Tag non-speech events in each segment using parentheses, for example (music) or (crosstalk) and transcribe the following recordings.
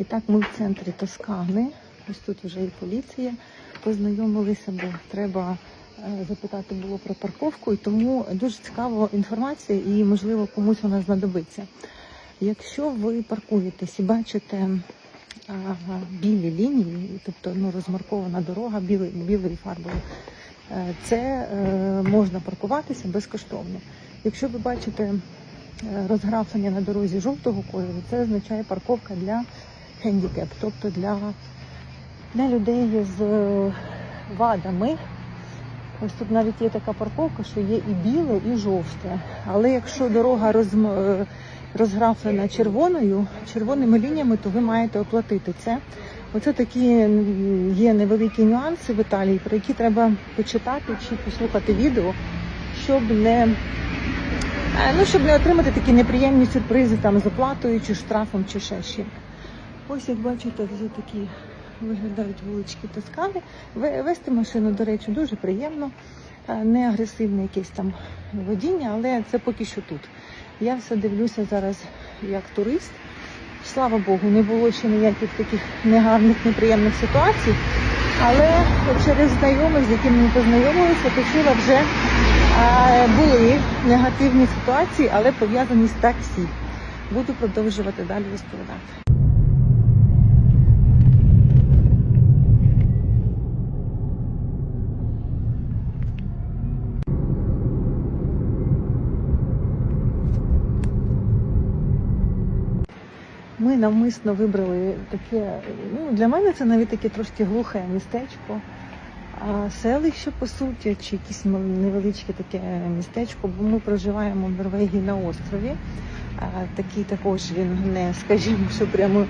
І так ми в центрі Тоскани. Ось тут вже і поліція познайомилися, бо треба е, запитати було про парковку, і тому дуже цікава інформація і, можливо, комусь вона знадобиться. Якщо ви паркуєтесь і бачите а, білі лінії, тобто ну, розмаркована дорога білою, білою фарбою, е, це е, можна паркуватися безкоштовно. Якщо ви бачите е, розграфлення на дорозі жовтого кольору, це означає парковка для хендікеп, тобто для, для людей з е, вадами. Ось тут навіть є така парковка, що є і біле, і жовте. Але якщо дорога розм... е, розграфлена червоною, червоними лініями, то ви маєте оплатити це. Оце такі є невеликі нюанси в Італії, про які треба почитати чи послухати відео, щоб не, е, ну, щоб не отримати такі неприємні сюрпризи там з оплатою, чи штрафом, чи ще чим. Ось як бачите, вже такі виглядають вулички Тоскани. Вести машину, до речі, дуже приємно. Е, Не агресивне якесь там водіння, але це поки що тут. Я все дивлюся зараз як турист. Слава Богу, не було ще ніяких таких негарних, неприємних ситуацій. Але через знайомих, з якими ми познайомилися, почула вже е, були негативні ситуації, але пов'язані з таксі. Буду продовжувати далі розповідати. Ми навмисно вибрали таке, ну для мене це навіть таке трошки глухе містечко, а селище по суті, чи якесь невеличке таке містечко, бо ми проживаємо в Норвегії на острові. Такий також він не, скажімо, що прямо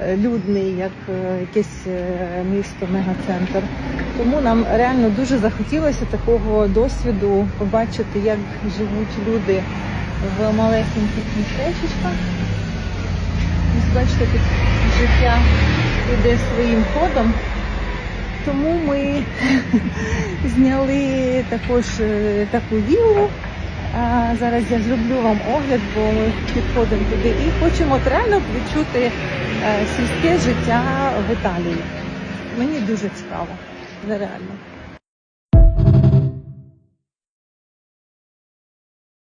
е, людний, як е, якесь е, місто, мегацентр. Тому нам реально дуже захотілося такого досвіду побачити, як живуть люди в малесеньких містечках. Бачите, тут життя йде своїм ходом. Тому ми (laughs) зняли також е, таку віллу. А зараз я зроблю вам огляд, бо ми підходимо туди і хочемо реально відчути е, сільське життя в Італії. Мені дуже цікаво, нереально.